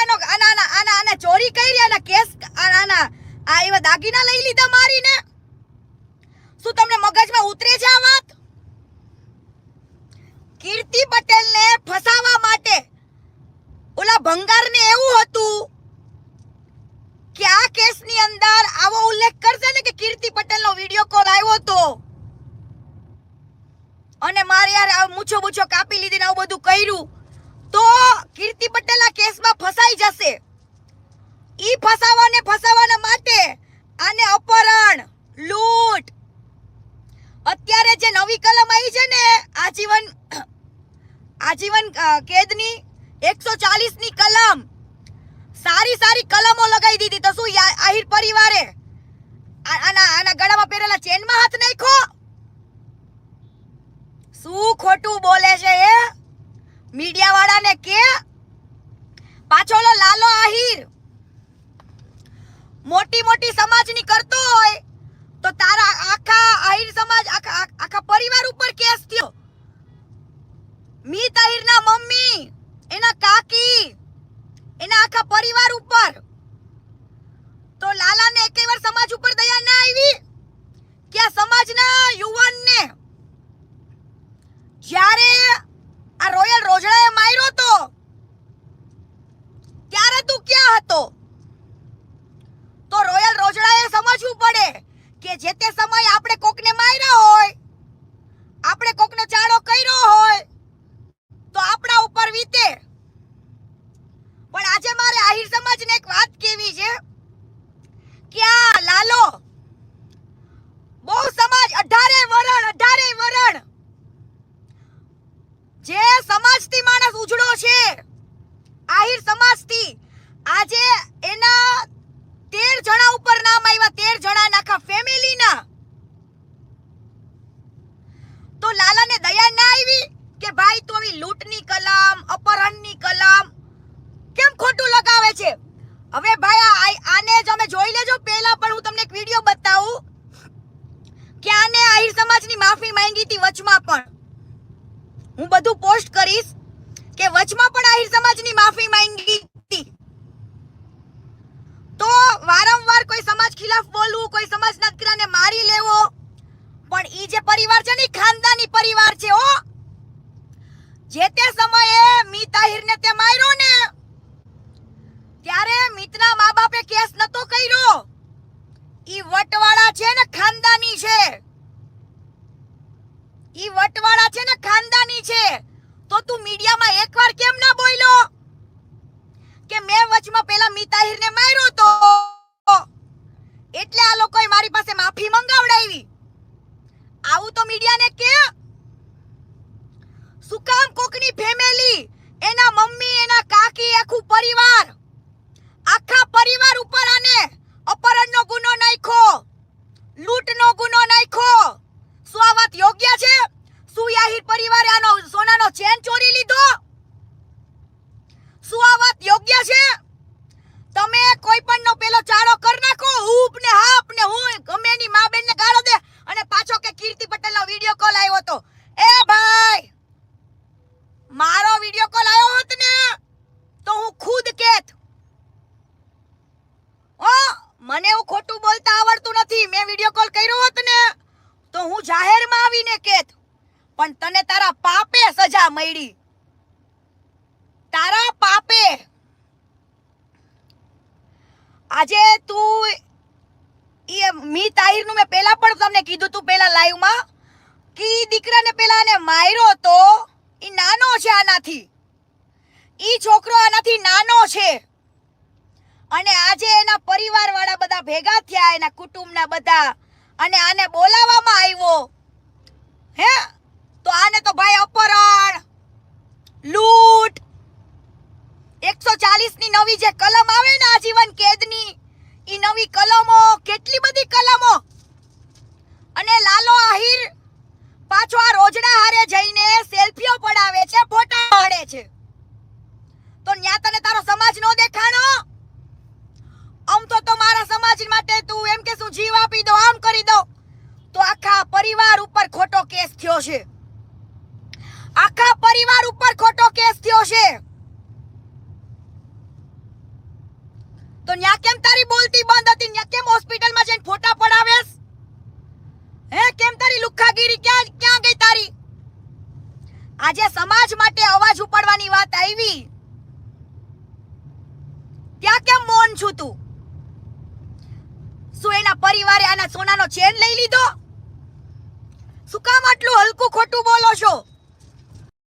આનો આના આના આના ચોરી કરી આના કેસ આના આ એવા દાગીના લઈ લીધા મારીને. શું તમને મગજમાં ઉતરે છે આ વાત? કીર્તિ પટેલને ફસાવા માટે ઓલા ભંગારને એવું હતું કે આ કેસની અંદર આવો ઉલ્લેખ કરશે ને કે કીર્તિ પટેલનો વિડિયો કોલ આવ્યો હતો. અને મારે યાર મૂછો મૂછો કાપી લીધી ને આવું બધું કર્યું. તો કીર્તિ પટેલ આ કેસમાં ફસાઈ જશે. ઈ ફસાવાને ફસાવાના માટે આને અપહરણ, લૂંટ. અત્યારે જે નવી કલમ આવી છે ને, આજીવન આજીવન કેદની એકસો ચાલીસની કલમ. સારી સારી કલમો લગાવી દીધી તો શું આહિર પરિવારે? આના આના ગળામાં પહેરેલા ચેનમાં હાથ નાખ્યો? શું ખોટું બોલે? મીડિયા વાળાને કે પાછો લાલો આહીર. મોટી મોટી સમાજની કરતો હોય, તો તારા આખા આહીર સમાજ, આખા આખા પરિવાર ઉપર કેસ થયો. મીત આહિરના મમ્મી એના કાકી એના આખા પરિવાર ઉપર તો લાલાને એકેય વાર સમાજ ઉપર દયા ના આવી કે આ સમાજના યુવાનને જ્યારે આ રોયલ રોજડાએ માર્યો તો ત્યારે તું ક્યાં હતો તો રોયલ રોજડાએ સમજવું પડે કે જે તે સમયે આપણે કોકને માર્યા હોય આપણે કોકનો ચાળો કર્યો હોય તો આપણા ઉપર વીતે પણ આજે મારે આહિર સમાજને એક વાત કેવી છે કે આ લાલો બહુ સમાજ અઢારે વરણ અઢારે વરણ જે સમાજથી માણસ ઉજળો છે આહિર સમાજથી આજે એના તેર જણા ઉપર નામ આવ્યા તેર જણા આખા ફેમિલીના તો લાલાને દયા ના આવી કે ભાઈ તું આવી લૂંટની કલમ અપહરણની કલમ કેમ ખોટું લગાવે છે હવે ભાઈ આ- આ- આને જ અમે જોઈ લેજો પહેલા પણ હું તમને એક વીડિયો બતાવું કે આને આહિર સમાજની માફી માંગી હતી વચમાં પણ. હું બધું પોસ્ટ કરીશ કે વચમાં પણ આહિર સમાજની માફી માંગી હતી. તો વારંવાર કોઈ સમાજ ખિલાફ બોલવું, કોઈ સમાજના દીકરાને મારી લેવો, પણ ઈ જે પરિવાર છે ને ખાનદાની પરિવાર છે, હો. જે તે સમયે મી તાહિરને તે માર્યો ને ત્યારે મિતના મા બાપે કેસ નતો કર્યો ઈ વટવાળા છે ને ખાનદાની છે ઈ વટવાળા છે ને ખાનદાની છે. તો તું મીડિયામાં એકવાર કેમ ના બોલ્યો? કે મેં વચમાં પેલા મિતાહિરને માર્યો તો? એટલે આ લોકોએ મારી પાસે માફી મંગાવડાવી. આવું તો મીડિયાને કે? શું કામ કોકની ફેમિલી એના મમ્મી, એના કાકી આખું પરિવાર આખા પરિવાર ઉપર આને અપહરણનો ગુનો નાખ્યો લૂંટનો ગુનો નાખ્યો શું આ વાત યોગ્ય છે યાહિર પરિવારે આનો સોનાનો ચેન ચોરી લીધો? શું આ વાત યોગ્ય છે? તમે કોઈ પણ નો પેલો ચાળો કર નાખો હૂપ ને હાપ ને હું ગમે એની મા બેન ને ગાળો દે. અને પાછો કે કીર્તિ પટેલ નો વિડિયો કોલ આવ્યો તો એ ભાઈ, મારો વિડિયો કોલ આવ્યો હોત ને, તો હું ખુદ કેત. ઓ મને એવું ખોટું બોલતા આવડતું નથી. મેં વિડિયો કોલ કર્યો હોત ને, તો હું જાહેરમાં આવીને કેત. પણ તને તારા પાપે સજા મળી. તારા પાપે. આજે તું એ મી તાહિરનું મેં પહેલા પણ તમને કીધું તું પહેલા લાઈવમાં, કે દીકરાને પેલા એને માર્યો તો એ નાનો છે આનાથી. ઈ છોકરો આનાથી નાનો છે. અને આજે એના પરિવાર વાળા બધા ભેગા થયા, એના કુટુંબના બધા. અને આને બોલાવવામાં આવ્યો. હે? તો આને તો ભાઈ અપહરણ, લૂંટ. એકસો ચાલીસની નવી જે કલમ આવે ને આજીવન કેદની એ નવી કલમો, કેટલી બધી કલમો. અને લાલો આહિર પાછો આ રોજડા હારે જઈને સેલ્ફીઓ પડાવે છે, ફોટા પાડે છે. તો ન્યા તને તારો સમાજ નો દેખાણો? આમ તો તો મારા સમાજ માટે તું એમ કે શું જીવ આપી દો, આમ કરી દો. તો આખા પરિવાર ઉપર ખોટો કેસ થયો છે તો ન્યા કેમ તારી બોલતી બંધ હતી ન્યા કેમ હોસ્પિટલમાં જઈને ફોટા પડાવેસ હે કેમ તારી લુખ્ખાગીરી ક્યાં ક્યાં ગઈ તારી આજે સમાજ માટે અવાજ ઉપાડવાની વાત આવી. ત્યાં કેમ મૌન છું તું? શું એના પરિવારે આના સોનાનો ચેન લઈ લીધો? શું કામ આટલું હલકું ખોટું બોલો છો?